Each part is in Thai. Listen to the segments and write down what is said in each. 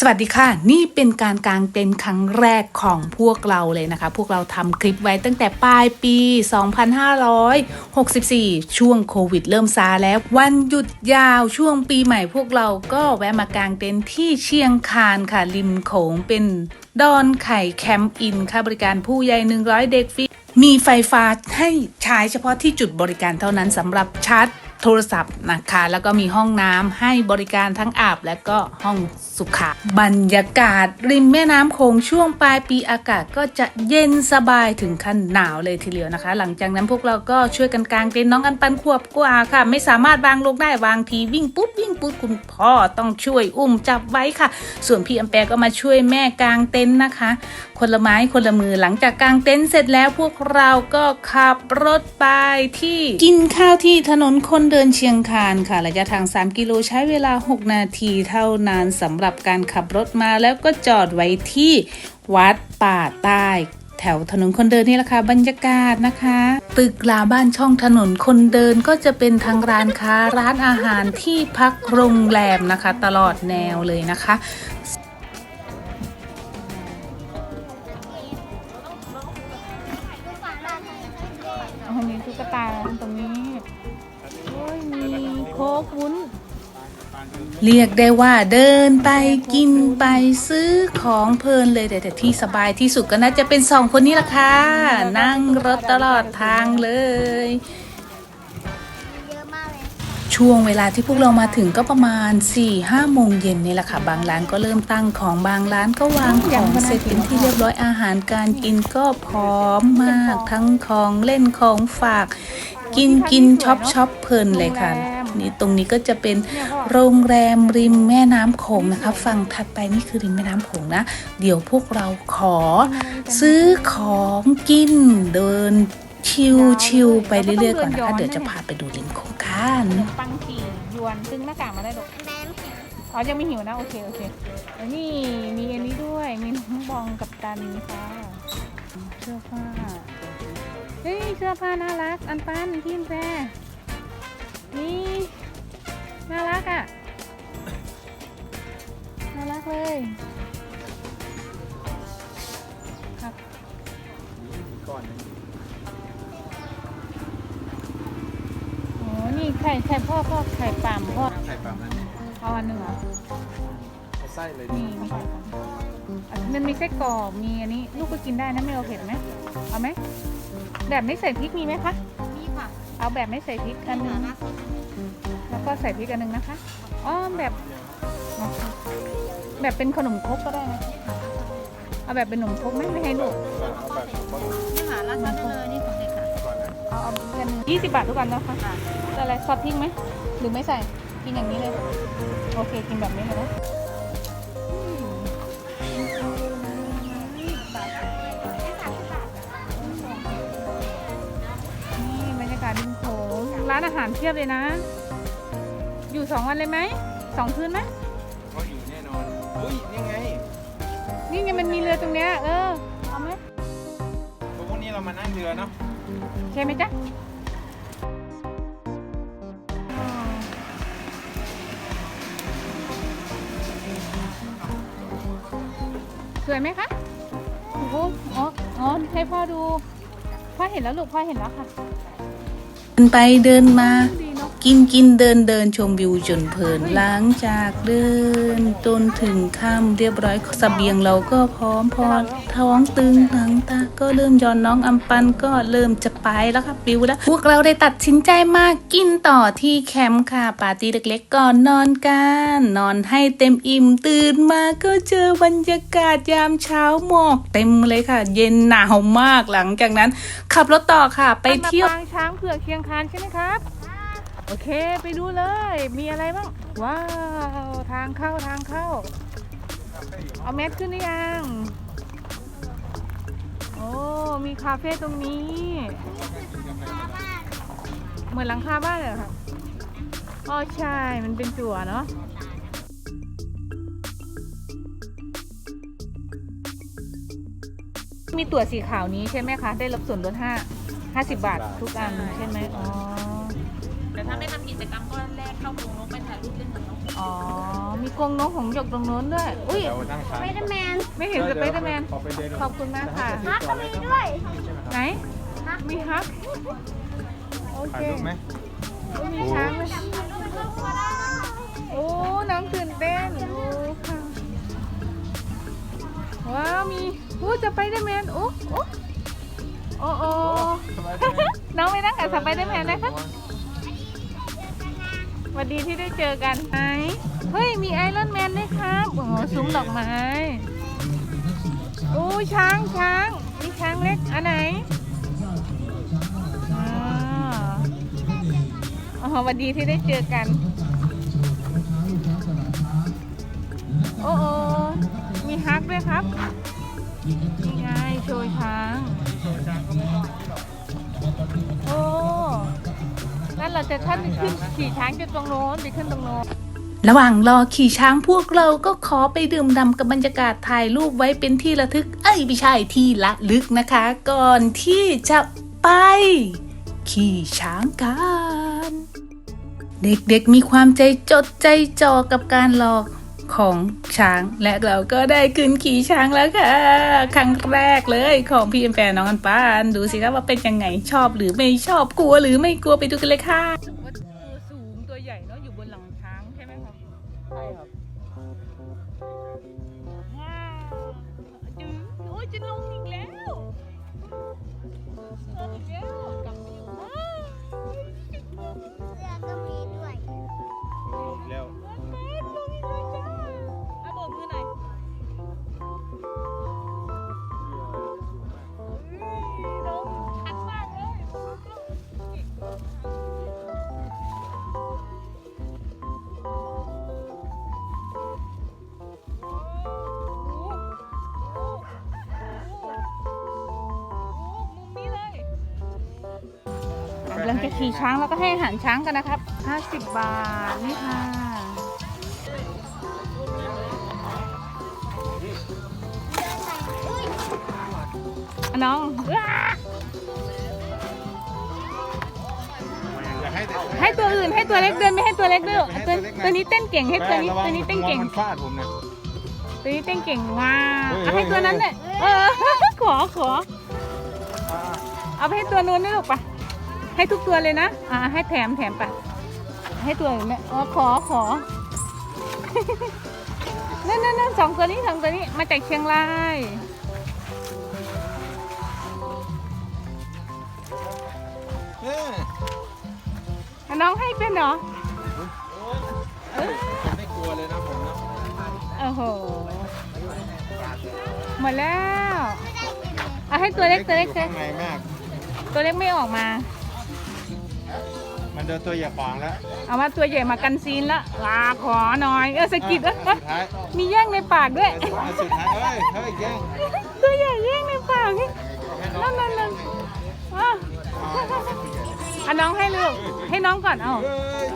สวัสดีค่ะ นี่เป็นการกางเต็นท์ครั้งแรกของพวกเราเลยนะคะ พวกเราทำคลิปไว้ตั้งแต่ปลายปี 2564 ช่วงโควิดเริ่มซาแล้ว วันหยุดยาวช่วงปีใหม่พวกเราก็แวะมากางเต็นท์ที่เชียงคานค่ะ ริมโขงเป็นดอนไข่แคมป์อินค่ะบริการผู้ใหญ่ 100 เด็กฟรีมีไฟฟ้าให้ใช้เฉพาะที่จุดบริการเท่านั้นสำหรับชาร์จ โทรศัพท์นะคะ แล้วก็มีห้องน้ำให้บริการทั้งอาบและก็ห้องสุขาบรรยากาศริมแม่น้ำโขงช่วงปลายปีอากาศก็จะเย็นสบายถึงขั้นหนาวเลยทีเดียวนะคะ หลังจากนั้นพวกเราก็ช่วยกันกางเต็นท์น้องอันปันขวบกว่าค่ะ ไม่สามารถวางลงได้วางทีวิ่งปุ๊บวิ่งปุ๊บคุณพ่อต้องช่วยอุ้มจับไว้ค่ะ ส่วนพี่อำแปรก็มาช่วยแม่กางเต็นท์นะคะคนละไม้คนละมือหลังจากกางเต็นท์เสร็จแล้วพวกเราก็ขับรถไปที่กินข้าวที่ถนนคนเดินเชียงคานค่ะระยะทาง 3 กิโลใช้เวลา 6 นาทีเท่านั้นสำหรับการขับรถมาแล้วก็จอดไว้ที่วัดป่าใต้แถวถนนคนเดินนี่แหละค่ะบรรยากาศนะคะ ตึกลาบ้านช่องถนนคนเดินก็จะเป็นทางร้านค้าร้านอาหารที่พักโรงแรมนะคะ ตลอดแนวเลยนะคะ กวุ้น เรียกได้ว่าเดินไปกินไปซื้อของเพลินเลยแต่ที่สบายที่สุดก็น่าจะเป็นสองคนนี้ละค่ะ นั่งรถตลอดทางเลยช่วงเวลาที่พวกเรามาถึงก็ประมาณ4 5โมงเย็นนี่แหละค่ะ บางร้านก็เริ่มตั้งของบางร้านก็วางของเสร็จเป็นที่เรียบร้อยอาหารการกินก็พร้อมมาก ทั้งของเล่นของฝาก กินกินช็อปช็อปเพลินเลยค่ะ นี่ตรงนี้ก็จะเป็นโรงแรมริมแม่น้ำโขงนะคะ ฝั่งถัดไปนี่คือริมแม่น้ำโขงนะ เดี๋ยวพวกเราขอซื้อของกินเดินชิวชิวๆไปเรื่อยๆก่อนนะคะเดี๋ยวจะพาไปดูริมโขงกันปังกี่ยวนซึ่งหน้ากากมาได้หรอกอ๋อยังไม่หิวนะ โอเค โอเคแล้วนี่มีอันนี้ด้วย มีน้องบองกับตันค่ะเสื้อผ้า เฮ้ยเสื้อผ้าน่ารัก อันปันพี่แพรนี่ อ้นี่ไข่ไข่พ่อพ่อไข่ป่ำพ่อไข่ปลามันเอาอันหนึ่งเหรอเอาไส้เลยนี่มีไข่ป่ำอะมันมีไส้กรอกมีอันนี้ลูกก็กินได้นะไม่เอาเผ็ดไหมเอาไหมแบบไม่ใส่พริกมีไหมคะมีค่ะเอาแบบไม่ใส่พริกอันหนึงแล้วก็ใส่พริกอันหนึงนะคะอ๋อแบบแบบเป็นขนมครกก็ได้นะเอาแบบเป็นขนมครกไหมไม่ให้ลูกนี่ค่ะราดซอสได้เลยนี่ของเด็กค่ะ เอาเอาเป็นยี่สิบบาททุกวันนะคะจะอะไรซอสพริกไหม หรือไม่ใส่ กินอย่างนี้เลย โอเค กินแบบนี้เลยนะนี่บรรยากาศริมโขงร้านอาหารเทียบเลยนะ อยู่สองวันเลยไหม สองคืนไหมก็อยู่แน่นอนอุ้ยนี่ไงนี่ไงมันมีเรือตรงเนี้ย เออ เอาไหมพรุ่งนี้เรามานั่งเรือเนาะ โอเคไหมจ๊ะ วยไหมคะโอ้โหอ๋ออ๋อให้พ่อดู พ่อเห็นแล้วลูก พ่อเห็นแล้วค่ะ เดินไปเดินมา กินกินเดินเดินชมวิวจนเพลินหลังจากเดินจนถึงค่ำเรียบร้อยเสบียงเราก็พร้อมพอท้องตึงหนังตาก็เริ่มย้อนน้องอำปันก็เริ่มจะไปแล้วค่ะปิวแล้ว พวกเราได้ตัดสินใจมากกินต่อที่แคมป์ค่ะปาร์ตี้เล็กๆก่อนนอนกันนอนให้เต็มอิ่มตื่นมาก็เจอบรรยากาศยามเช้าหมอกเต็มเลยค่ะ เย็นหนาวมากหลังจากนั้น ขับรถต่อค่ะ ไปเที่ยวปางช้างเผือกเคียงคานใช่ไหมครับ โอเคไปดูเลย มีอะไรบ้าง ว้าว ทางเข้าทางเข้า เอาแมสขึ้นหรือยัง โอ้ มีคาเฟ่ตรงนี้ เหมือนหลังคาบ้านเลยเหรอครับอ๋อใช่ มันเป็นจั่วเนาะมีตั๋วสีขาวนี้ใช่ไหมคะ ได้รับส่วนลดห้าห้าสิบบาททุกอันใช่ไหมอ๋อ แต่ถ้าไม่ทำกิจกรรมก็แลกเข้ากรงนกไปถ่ายรูปเล่นกับนกอ๋อ มีกรงนกของส์หยกตรงโน้นด้วย อุ้ย เดี๋ยวนั่งทานไปเดอร์แมนไม่เห็นสไปเดอร์แมน ขอไปเดินขอบคุณมากค่ะฮักก็มีด้วย ไหน มีฮัก โอถ่าเคยรูปไหมมีช้างเลยโอ้ น้องตื่นเต้น โอ้ค่ะว้าว มีโอ้จะไปเดอร์แมนโอ้โอ้โอ้โอ้สบายดีไหมน้องไปนั่งกับสไปเดอร์แมนนะคะส วัสดีที่ได้เจอกันไหมเฮ้ย มีไอรอนแมนด้วยครับ โอ้โหซุ้มดอกไม้โอ้ช้างช้างมีช้างเล็ก อันไหนอ๋อสวัสดีที่ได้เจอกัน โอ้โอมีฮักด้วยครับ นี่ไงโชว์ช้าง งั้นเราจะท่านขึ้นขี่ช้างจะตรงโน้นไปขึ้นตรงโน้นระหว่างรอขี่ช้างพวกเราก็ขอไปดื่มด่ำกับบรรยากาศถ่ายรูปไว้เป็นที่ระทึก เอ้ยไม่ใช่ที่ละลึกนะคะ ก่อนที่จะไป ขี่ช้างกัน เด็กๆมีความใจจดใจจ่อกับการรอ ของช้างและเราก็ได้ขึ้นขี่ช้างแล้วค่ะ ครั้งแรกเลยของพี่แฟนน้องอันปานดูสิครับว่าเป็นยังไงชอบหรือไม่ชอบกลัวหรือไม่กลัวไปดูกันเลยค่ะว่าตัวสูงตัวใหญ่เนาะอยู่บนหลังช้างใช่ไหมครับใช่ครับว้าวจึงโอ้ยจะลง เราจะขี่ช้างแล้วก็ให้อาหารช้างกันนะครับ 50 บาทนี่ค่ะอะน้องว้าอยากให้ให้ตัวอื่นให้ตัวเล็กเดินไม่ให้ตัวเล็กด้วยตัวตัวนี้เต้นเก่งให้ตัวนี้ระวัตัวนี้เต้นเก่งระวัมันฟาดผมนะตัวนี้เต้นเก่งมากเฮ้ยเอาให้ตัวนั้นเนี่ยเออขอขอเอาไปให้ตัวนู้นด้วยลูกปะ ให้ทุกตัวเลยนะ อ่า ให้แถมแถมปะให้ตัวอื่นเนี่ยอ๋อขอขอ นั่นนั่นนั่นสองตัวนี้สองตัวนี้ มาจากเชียงรายเอ้ยอะน้องให้เป็นเหรอ ผมไม่กลัวเลยนะผมนะโอ้โห หมดแล้วเอาให้ตัวเล็กตัวเล็กอยู่เล็ก ข้างในมาก ตัวเล็กไม่ออกมา มันเดินตัวอย่าขวางแล้วเอามาตัวใหญ่มากันซีนละลาขอหน่อย เออสะกิดอะเอ้ยสุดท้ายมีแย่งในปากด้วยอะสุดท้ายเฮ้ยเฮ้ยแย่งตัวใหญ่แย่งในปากนั่นนั่นนั่นอะอะน้องให้ลูกให้น้องก่อนเอาเฮ้ย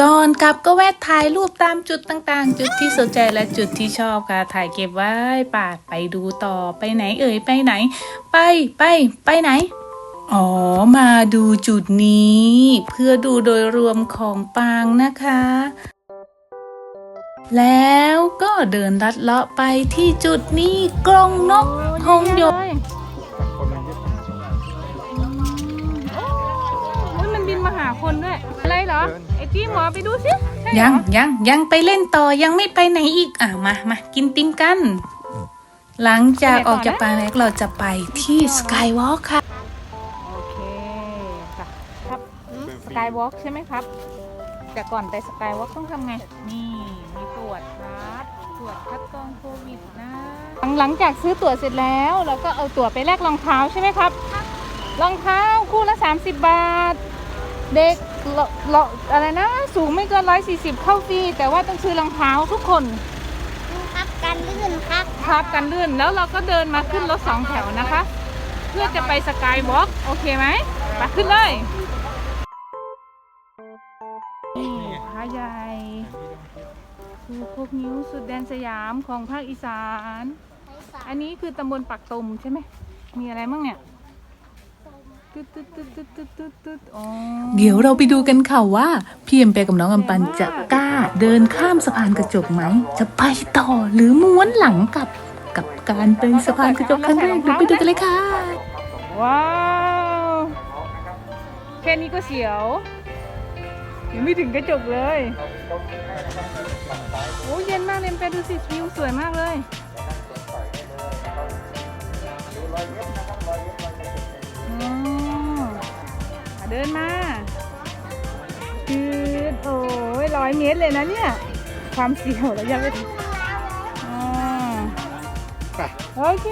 ก่อนกลับก็แวะถ่ายรูปตามจุดต่างๆ จุดที่สนใจและจุดที่ชอบค่ะ ถ่ายเก็บไว้ป่าไปดูต่อไปไหนเอ่ยไปไหน ไปไปไปไหน อ๋อ มาดูจุดนี้ เพื่อดูโดยรวมของปางนะคะ แล้วก็เดินลัดเลาะไปที่จุดนี้กรงนกหงส์หยกคนมันเยอะโอ้ยมันบินมาหาคนด้วย อะไรเหรอ ไอ้จี้หมอไปดูสิใช่เหรอยังยังยังไปเล่นต่อยังไม่ไปไหนอีกอะมามากินติมกัน หลังจากออกจากปางแรกเราจะไปที่สกายวอล์กค่ะ วอล์กใช่ไหมครับ แต่ก่อนไปสกายวอล์กต้องทำไง นี่ มีตรวจครับ ตรวจคัดกรองโควิดนะหลังหลังจากซื้อตั๋วเสร็จแล้ว เราก็เอาตั๋วไปแลกรองเท้าใช่ไหมครับ รองเท้าคู่ละ 30 บาท เด็กเลาเลาอะไรนะ สูงไม่เกิน 140 เข้าฟรี แต่ว่าต้องซื้อรองเท้าทุกคน ครับกันลื่นครับพับกันลื่น แล้วเราก็เดินมาขึ้นรถสองแถวนะคะ เพื่อจะไปสกายวอล์กโอเคไหมไปขึ้นเลย ภูพกนิ้วสุดแดนสยามของภาคอีสาน อันนี้คือตำบลปักตมใช่ไหม มีอะไรบ้างเนี่ยสตึ๊ดตึ๊ดตึ๊ดตึ๊ดตึ๊ดตึ๊ดตึ๊ดอ๋อเดี๋ยวเราไปดูกันค่ะว่าพี่เอ็มแปกับน้องอัมปันจะกล้าเดินข้ามสะพานกระจกไหม จะไปต่อหรือม้วนหลังกลับกับการเดินสะพานกระจกครั้งแรกเดี๋ยวไปดูกันเลยค่ะ ว้าว แค่นี้ก็เสียว ยังไม่ถึงกระจกเลยโอ้เย็นมากเลยแปดูสิวิวสวยมากเลยอ๋ออะเดินมาคือโอ้ยร้อยเมตรเลยนะเนี่ย ความเสียวระยะเวลาอ๋อไปโอเค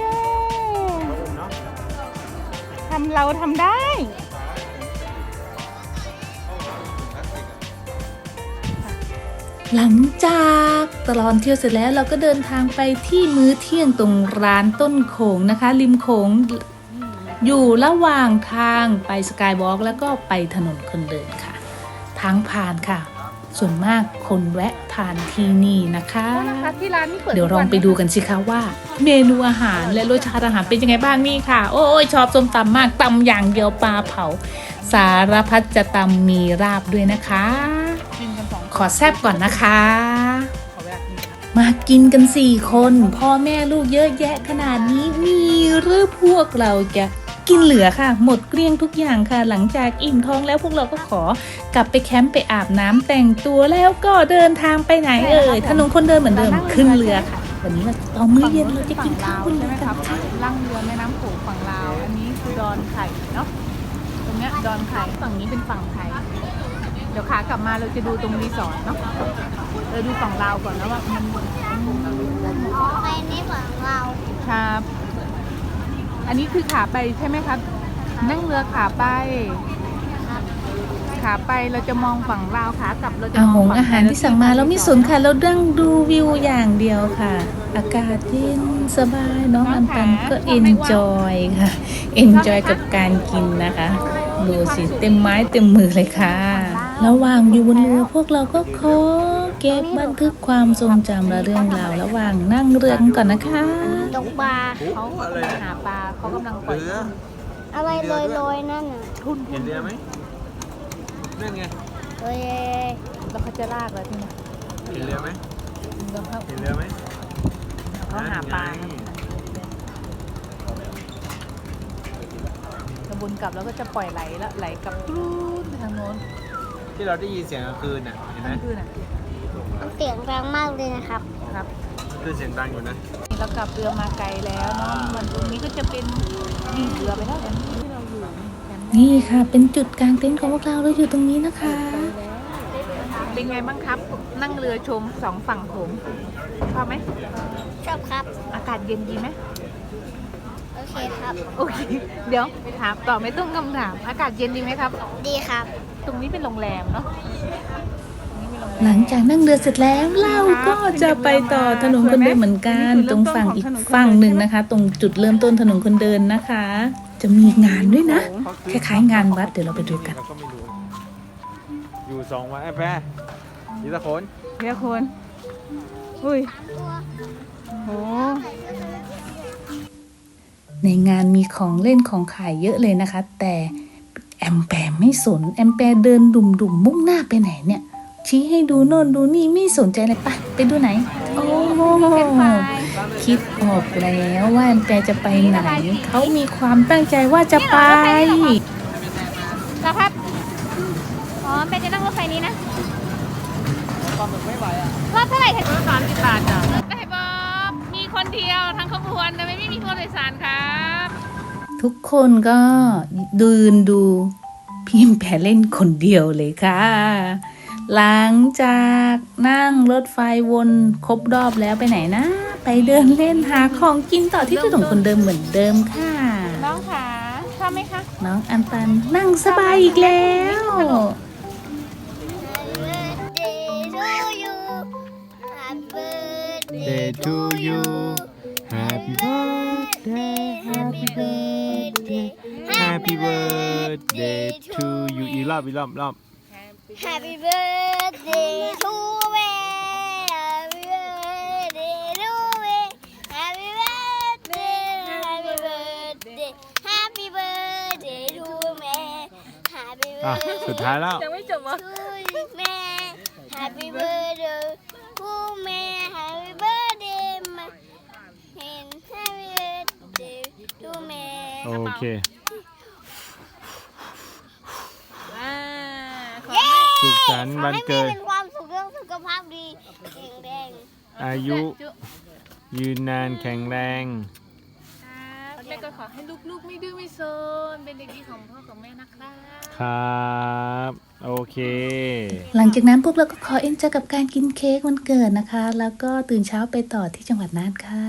ทำเราทำได้ หลังจากตลอดเที่ยวเสร็จแล้วเราก็เดินทางไปที่มื้อเที่ยงตรงร้านต้นโขงนะคะ ริมโขงอยู่ระหว่างทางไปสกายวอล์กแล้วก็ไปถนนคนเดินค่ะ ทางผ่านค่ะ ส่วนมากคนแวะทานที่นี่นะคะนะคะที่ร้านนี้เปิดเดี๋ยวลองไปดูกันสิคะว่า เมนูอาหารและรสชาติอาหารเป็นยังไงบ้างนี่ค่ะ โอ้ยชอบส้มตำมากตำอย่างเดียวปลาเผา สารพัดจะตำมีราบด้วยนะคะกินกันส องขอแซบก่อนนะคะขอเวลากินนะมากินกันสี่คน พ่อแม่ลูกเยอะแยะขนาดนี้มีหรือพวกเราจะกินเหลือค่ะ หมดเกลี้ยงทุกอย่างค่ะ หลังจากอิ่มท้องแล้วพวกเราก็ขอกลับไปแคมป์ไปอาบน้ำแต่งตัวแล้วก็เดินทางไปไหนเอ่ยถนนคนเดินเหมือนเดิมขึ้นเรือค่ะ วันนี้เราตอนมื้อเย็นเราจะกินข้าวบนใช่เรืไหมอคกัรันบค่ะล่างเรือแม่น้ำโขงฝั่งลาว อันนี้คือดอนไข่เนาะตรงเนี้ยดอนไข่ฝั่งนี้เป็นฝั่งไทย เดี๋ยวขากลับมาเราจะดูตรงรีสอร์ทเนาะเราดูฝั่งลาวก่อนนะว่ามันอ๋อไปนี่ของเราครับ อันนี้คือขาไปใช่ไหมครับ นั่งเรือขาไปขาไปเราจะมองฝั่งลาวขากลับเราจะอามหองงฝั่อาหารที่สั่งมาเราไม่สนค่ะเราดั่งดูวิวอย่างเดียวค่ะ อากาศเย็นสบายน้องอันปันก็เอนจอยค่ะเอนจอยกับการกินนะคะ ดูสิเต็มไม้เต็มมือเลยค่ะ ระหว่างอยู่บนเรือพวกเราก็ขอเก็บบันทึกความทรงจำและเรื่องราวระหว่างนั่งเรือกันก่อนนะคะตกปลาเขาหาปลาเขากำลังปล่อยอะไรลอยๆนั่นน่ะทุ่นเห็นเรือไหมนั่นไงเอ้ยแล้วเขาจะลากเราที่ไหนเห็นเรือไหมเห็นเรือไหมเขาหาปลานั่นไงแล้วบนกลับแล้วก็จะปล่อยไหลแล้วไหลกลับกรูดไปทางโน้น ที่เราได้ยินเสียงกลางคืนน่ะเห็นไหมนั่นคือน่ะเสียงดังมากเลยนะครับครับ คือเสียงดังอยู่นะ เรากลับเรือมาไกลแล้วเนาะวันตรงนี้ก็จะเป็นนี่เรือไปแล้วอันนี้ที่เราอยู่แคมป์นี่ค่ะ เป็นจุดกลางเต็นท์ของพวกเราเราอยู่ตรงนี้นะคะ เป็นไงบ้างครับ นั่งเรือชมสองฝั่งโขงชอบไหมชอบครับ อากาศเย็นดีไหมโอเคครับ โอเค เดี๋ยวถามต่อไม่ต้องคำถาม อากาศเย็นดีไหมครับ ดีครับ ตรงนี้เป็นโรงแรมเนาะตรงนี้เป็นโรงแรมหลังจากนั่งเรือเสร็จแล้วเราก็จะไปต่อถนนคนเดินเหมือนกัน ตรงฝั่งอีกฝั่งหนึ่งนะคะ ตรงจุดเริ่มต้นถนนคนเดินนะคะ จะมีงานด้วยนะคล้ายๆงานวัดเดี๋ยวเราไปดูกันเราก็ไม่รู้อยู่สองวันไอ้แปรยี่ตะโคนเรียกคนอุ้ยโหในงานมีของเล่นของขายเยอะเลยนะคะ แต่ แอมแปร์ไม่สน แอมแปร์เดินดุ่มๆมุ่งหน้าไปไหนเนี่ย ชี้ให้ดูโน่นดูนี่ไม่สนใจเลยปะไปดูไหน โอ้คิดออกแล้วว่าแอมแปร์จะไปไหน เขามีความตั้งใจว่าจะไปแล้วครับอ๋อเป็นจะนั่งรถไฟนี้นะรอบเท่าไหร่คะสามสิบบาทจ้ะได้บอบมีคนเดียวทั้งขบวนแต่ไม่มีคนโดยสารครับ ทุกคนก็ดืนดูพิมพ์แผเล่นคนเดียวเลยค่ะ หลังจากนั่งรถไฟวนครบรอบแล้วไปไหนนะ ไปเดินเล่นหาของกินต่อที่ถนนคนเดิมเหมือนเดิมค่ะ น้องขาชอบไหมคะ น้องอันปันนั่งสบายอีกแล้ว Day to you Happy birthday Happy birthday Happy birthday to you อีกรอบอีกรอบรอบ Happy birthday to me Happy birthday to me Happy birthday Happy birthday Happy birthday to อะสุดท้ายแล้ว ยังไม่จบเหรอ to me. Happy birthday to me. Happy birthday, my and happy birthday to me. โอเคอ่าขอเย้สุขสันต์วันเกิด ขอให้แม่เป็นความสุขเรื่องสุขภาพดีแข็งแรงอายุยืนนานแข็งแรง ครับแม่ก็ขอให้ลูกๆไม่ดื้อไม่โซนเป็นเด็กดีของพ่อของแม่นะครับ ครับ โอเค หลังจากนั้นพวกเราก็ขอเอ็นจอยกับการกินเค้กวันเกิดนะคะ แล้วก็ตื่นเช้าไปต่อที่จังหวัดน่านค่ะ